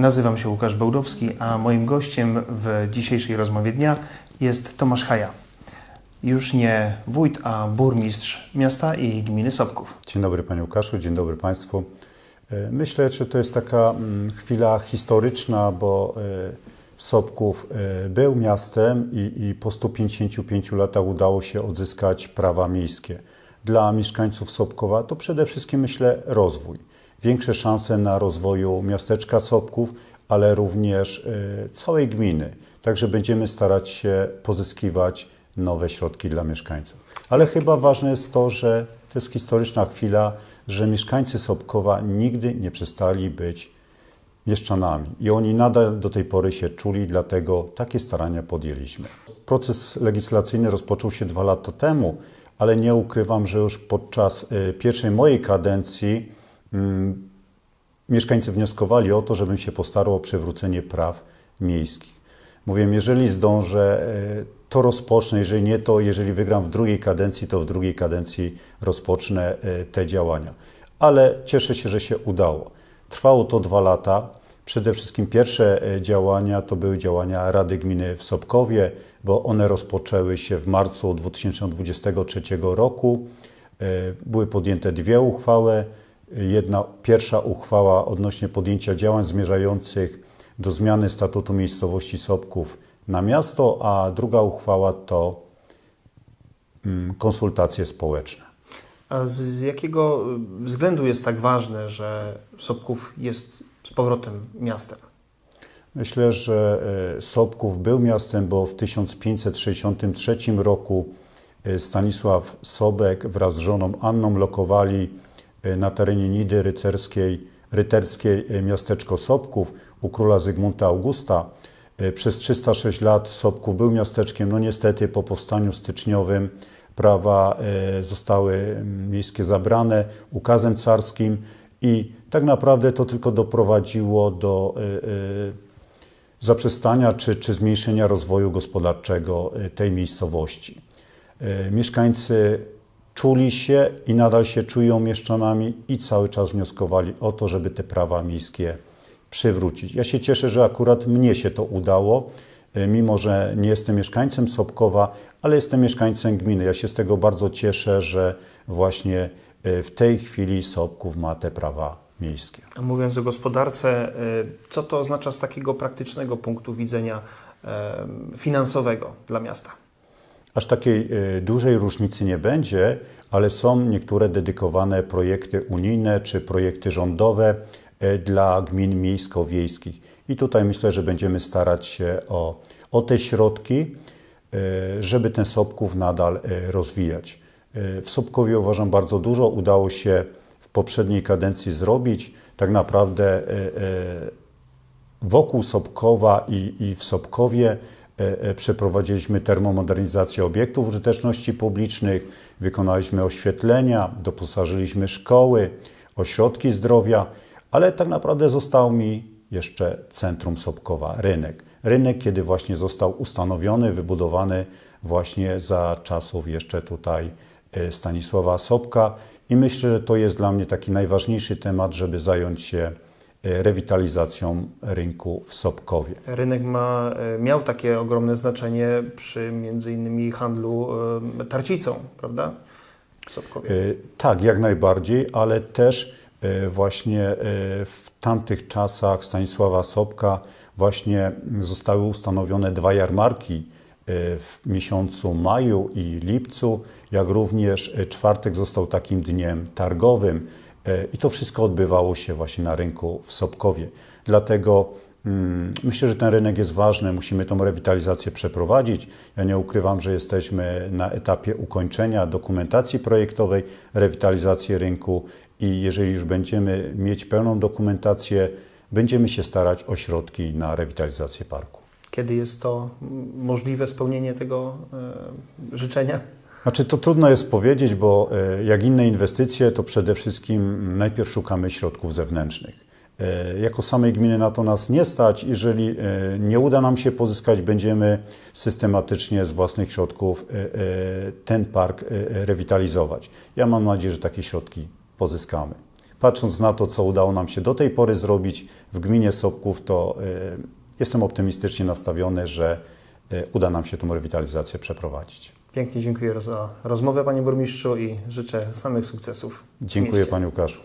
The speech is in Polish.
Nazywam się Łukasz Bełdowski, a moim gościem w dzisiejszej rozmowie dnia jest Tomasz Haja. Już nie wójt, a burmistrz miasta i gminy Sobków. Dzień dobry Panie Łukaszu, dzień dobry Państwu. E, Myślę, że to jest taka mm, chwila historyczna, bo e, Sobków e, był miastem i, i po 155 latach udało się odzyskać prawa miejskie. Dla mieszkańców Sobkowa to przede wszystkim myślę rozwój. Większe szanse na rozwoju miasteczka Sobków, ale również e, całej gminy. Także będziemy starać się pozyskiwać nowe środki dla mieszkańców. Ale chyba ważne jest to, że to jest historyczna chwila, że mieszkańcy Sobkowa nigdy nie przestali być mieszczanami i oni nadal do tej pory się czuli, dlatego takie starania podjęliśmy. Proces legislacyjny rozpoczął się dwa lata temu, ale nie ukrywam, że już podczas y, pierwszej mojej kadencji mieszkańcy wnioskowali o to, żebym się postarał o przywrócenie praw miejskich. Mówię, jeżeli zdążę, e, to rozpocznę, jeżeli nie, to jeżeli wygram w drugiej kadencji, to w drugiej kadencji rozpocznę e, te działania. Ale cieszę się, że się udało. Trwało to dwa lata. Przede wszystkim pierwsze działania to były działania Rady Gminy w Sobkowie, bo one rozpoczęły się w marcu 2023 roku. Były podjęte dwie uchwały. Jedna, pierwsza uchwała odnośnie podjęcia działań zmierzających do zmiany statutu miejscowości Sobków na miasto, a druga uchwała to mm, konsultacje społeczne. A z jakiego względu jest tak ważne, że Sobków jest z powrotem miastem? Myślę, że e, Sobków był miastem, bo w 1563 roku e, Stanisław Sobek wraz z żoną Anną lokowali na terenie Nidy Rycerskiej, Ryterskiej e, miasteczko Sobków u króla Zygmunta Augusta. E, Przez 306 lat Sobków był miasteczkiem. No niestety po powstaniu styczniowym prawa zostały mm, miejskie zabrane ukazem carskim i tak naprawdę to tylko doprowadziło do zaprzestania czy, czy zmniejszenia rozwoju gospodarczego tej miejscowości. Mieszkańcy czuli się i nadal się czują mieszczanami i cały czas wnioskowali o to, żeby te prawa miejskie przywrócić. Ja się cieszę, że akurat mnie się to udało, e, mimo że nie jestem mieszkańcem Sobkowa, ale jestem mieszkańcem gminy. Ja się z tego bardzo cieszę, że właśnie e, w tej chwili Sobków ma te prawa miejskie. A mówiąc o gospodarce, y, co to oznacza z takiego praktycznego punktu widzenia finansowego dla miasta? Aż takiej e, dużej różnicy nie będzie, ale są niektóre dedykowane projekty unijne czy projekty rządowe e, dla gmin miejsko-wiejskich. I tutaj myślę, że będziemy starać się o, o te środki, e, żeby ten Sobków nadal rozwijać. W Sobkowie uważam bardzo dużo udało się w poprzedniej kadencji zrobić. Tak naprawdę Wokół Sobkowa i, i w Sobkowie e, e, przeprowadziliśmy termomodernizację obiektów użyteczności publicznych, wykonaliśmy oświetlenia, doposażyliśmy szkoły, ośrodki zdrowia, ale tak naprawdę został mi jeszcze centrum Sobkowa, rynek. Rynek, kiedy właśnie został ustanowiony, wybudowany właśnie za czasów jeszcze tutaj e, Stanisława Sobka i myślę, że to jest dla mnie taki najważniejszy temat, żeby zająć się e, rewitalizacją rynku w Sobkowie. Rynek ma, y, miał takie ogromne znaczenie przy między innymi handlu y, tarcicą, prawda? W Sobkowie. E, Tak, jak najbardziej, ale też e, właśnie e, w tamtych czasach Stanisława Sobka właśnie zostały ustanowione dwa jarmarki e, w miesiącu maju i lipcu, jak również e, czwartek został takim dniem targowym e, i to wszystko odbywało się właśnie na rynku w Sobkowie. Dlatego mm, myślę, że ten rynek jest ważny, musimy tą rewitalizację przeprowadzić. Ja nie ukrywam, że jesteśmy na etapie ukończenia dokumentacji projektowej, rewitalizacji rynku i jeżeli już będziemy mieć pełną dokumentację, będziemy się starać o środki na rewitalizację parku. Kiedy jest to możliwe spełnienie tego y, życzenia? Znaczy to trudno jest powiedzieć, bo e, jak inne inwestycje, to przede wszystkim najpierw szukamy środków zewnętrznych. E, jako samej gminy na to nas nie stać. Jeżeli e, nie uda nam się pozyskać, będziemy systematycznie z własnych środków ten park rewitalizować. Ja mam nadzieję, że takie środki pozyskamy. Patrząc na to, co udało nam się do tej pory zrobić w gminie Sopków, to jestem optymistycznie nastawiony, że uda nam się tą rewitalizację przeprowadzić. Pięknie dziękuję za rozmowę, panie burmistrzu, i życzę samych sukcesów. Dziękuję, panie Łukaszu.